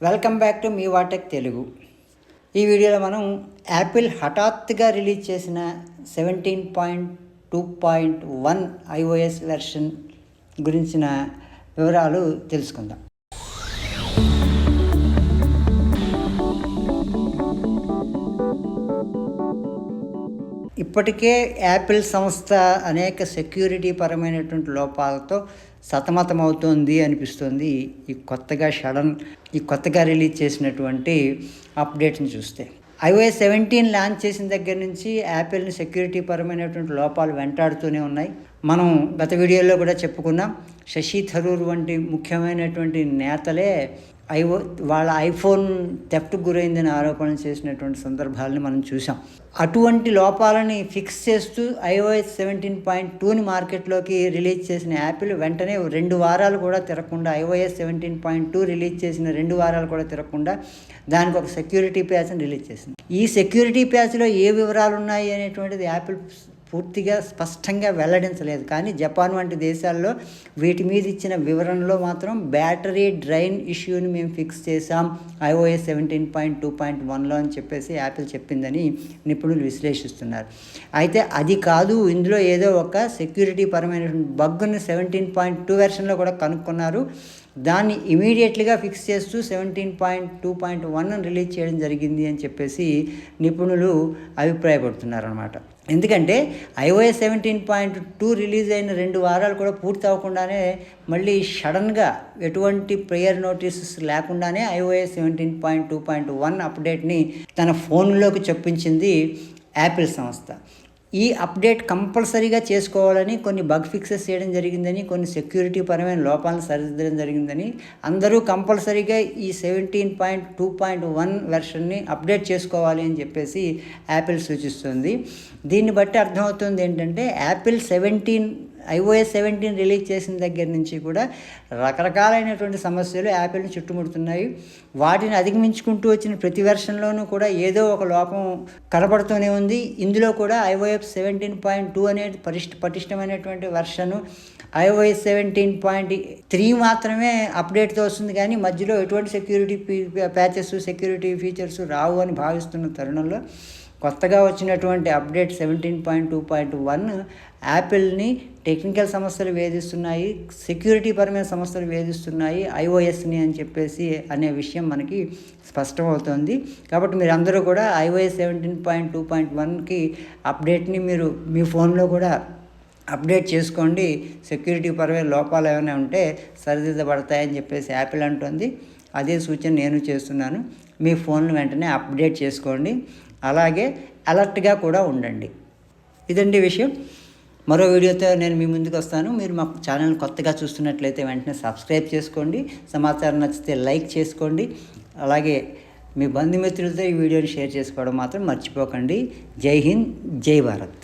Welcome back to మీ వాటెక్ తెలుగు ఈ వీడియోలో మనం యాపిల్ హఠాత్తుగా రిలీజ్ చేసిన seventeen point two point one iOS version గురించిన వివరాలు తెలుసుకుందాం. ఇప్పటికే యాపిల్ సంస్థ అనేక సెక్యూరిటీ పరమైనటువంటి లోపాలతో సతమతమవుతోంది అనిపిస్తుంది. ఈ కొత్తగా షడన్ ఈ కొత్తగా రిలీజ్ చేసినటువంటి అప్డేట్ని చూస్తే. ఐఓఎస్ సెవెంటీన్ లాంచ్ చేసిన దగ్గర నుంచి యాపిల్ని సెక్యూరిటీ పరమైనటువంటి లోపాలు వెంటాడుతూనే ఉన్నాయి. మనం గత వీడియోలో కూడా చెప్పుకున్నాం శశి థరూర్ వంటి ముఖ్యమైనటువంటి నేతలే ఐఓ వాళ్ళ ఐఫోన్ థెఫ్ట్ గురైందని ఆరోపణ చేసినటువంటి సందర్భాలని మనం చూసాం అటువంటి లోపాలని ఫిక్స్ చేస్తూ ఐఓఎస్ సెవెంటీన్ పాయింట్ టూని మార్కెట్లోకి రిలీజ్ చేసిన యాపిల్ వెంటనే రెండు వారాలు కూడా తిరగకుండా iOS seventeen point two release చేసిన రెండు వారాలు కూడా తిరగకుండా దానికి ఒక సెక్యూరిటీ ప్యాచ్ని రిలీజ్ చేసింది. ఈ సెక్యూరిటీ ప్యాచ్లో ఏ వివరాలు ఉన్నాయి అనేటువంటిది యాపిల్ పూర్తిగా స్పష్టంగా వెల్లడించలేదు. కానీ జపాన్ వంటి దేశాల్లో వీటి మీద ఇచ్చిన వివరణలో మాత్రం బ్యాటరీ డ్రైన్ ఇష్యూని మేము ఫిక్స్ చేసాం iOS seventeen point two point వన్లో అని చెప్పేసి యాపిల్ చెప్పిందని నిపుణులు విశ్లేషిస్తున్నారు. అయితే అది కాదు ఇందులో ఏదో ఒక సెక్యూరిటీ పరమైన బగ్గుని సెవెంటీన్ పాయింట్ టూ వెర్షన్లో కూడా కనుక్కున్నారు. దాన్ని ఇమీడియట్లీగా ఫిక్స్ చేస్తూ seventeen point two point one release చేయడం జరిగింది అని చెప్పేసి నిపుణులు అభిప్రాయపడుతున్నారు అనమాట ఎందుకంటే iOS seventeen point two release అయిన రెండు వారాలు కూడా పూర్తి అవ్వకుండానే మళ్ళీ సడన్గా ఎటువంటి ప్రేయర్ నోటీసెస్ లేకుండానే iOS seventeen point two point one అప్డేట్ని తన ఫోన్లోకి చొప్పించింది యాపిల్ సంస్థ. ఈ అప్డేట్ కంపల్సరీగా చేసుకోవాలని కొన్ని బగ్ ఫిక్సెస్ చేయడం జరిగిందని కొన్ని సెక్యూరిటీ పరమైన లోపాలను సరిదిద్దడం జరిగిందని అందరూ కంపల్సరీగా ఈ seventeen point two point one వెర్షన్ని update చేసుకోవాలి అని చెప్పేసి యాపిల్ సూచిస్తుంది. దీన్ని బట్టి అర్థమవుతుంది ఏంటంటే Apple seventeen iOS seventeen release చేసిన దగ్గర నుంచి కూడా రకరకాలైనటువంటి సమస్యలు యాపిల్ని చుట్టుముడుతున్నాయి. వాటిని అధిగమించుకుంటూ వచ్చిన ప్రతి వెర్షన్లోనూ కూడా ఏదో ఒక లోపం కనబడుతూనే ఉంది. ఇందులో కూడా ఐఓఎఫ్ సెవెంటీన్ పాయింట్ టూ అనేది పరిష్ట పటిష్టమైనటువంటి version iOS seventeen point three మాత్రమే అప్డేట్తో వస్తుంది. కానీ మధ్యలో ఎటువంటి సెక్యూరిటీ ప్యాచెస్ సెక్యూరిటీ ఫీచర్స్ రావు అని భావిస్తున్న తరుణంలో కొత్తగా వచ్చినటువంటి update seventeen point two point one యాపిల్ని technical సమస్యలు వేధిస్తున్నాయి సెక్యూరిటీ పరమైన సమస్యలు వేధిస్తున్నాయి ఐఓఎస్ని అని చెప్పేసి అనే విషయం మనకి స్పష్టమవుతుంది. కాబట్టి మీరు అందరూ కూడా iOS seventeen point two point వన్కి అప్డేట్ని మీరు మీ ఫోన్లో కూడా అప్డేట్ చేసుకోండి. సెక్యూరిటీ పరమైన లోపాలు ఏమైనా ఉంటే సరిదిద్దబడతాయని చెప్పేసి యాపిల్ అంటుంది. అదే సూచన నేను చేస్తున్నాను. మీ ఫోన్ను వెంటనే అప్డేట్ చేసుకోండి. అలాగే అలర్ట్గా కూడా ఉండండి. ఇదండి విషయం. మరో వీడియోతో నేను మీ ముందుకు వస్తాను. మీరు మా ఛానల్ కొత్తగా చూస్తున్నట్లయితే వెంటనే సబ్స్క్రైబ్ చేసుకోండి. సమాచారం నచ్చితే లైక్ చేసుకోండి. అలాగే మీ బంధుమిత్రులతో ఈ వీడియోని షేర్ చేసుకోవడం మాత్రం మర్చిపోకండి. జై హింద్ జై భారత్.